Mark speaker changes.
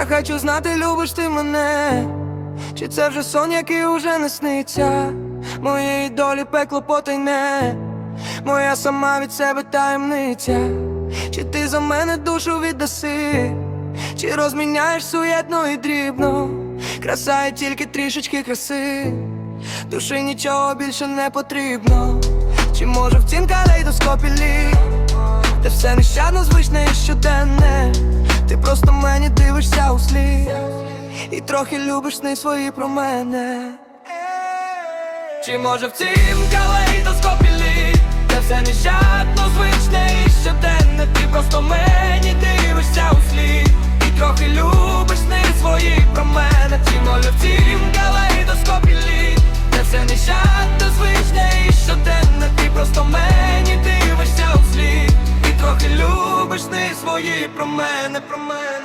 Speaker 1: Я хочу знати, любиш ти мене, чи це вже сон, який уже не сниться. Моєї долі пекло потайне, моя сама від себе таємниця. Чи ти за мене душу віддаси, чи розміняєш суєтно і дрібно, краса і тільки трішечки краси, душі нічого більше не потрібно. Чи може в цім калейдоскопі лі, де все нещадно звичне і щоденне, ти просто мені дивишся у слід і трохи любиш сни свої про мене. Чи може в цім калейдоскопі лі, де все нещадно звичне і щоденне, ти просто мені дивишся у слід і трохи любиш сни свої про мене. Чи може в цім калейдоскопі лі, де все нещадно звичне і щоденне, ти просто мені любиш сни свої про мене, про мене.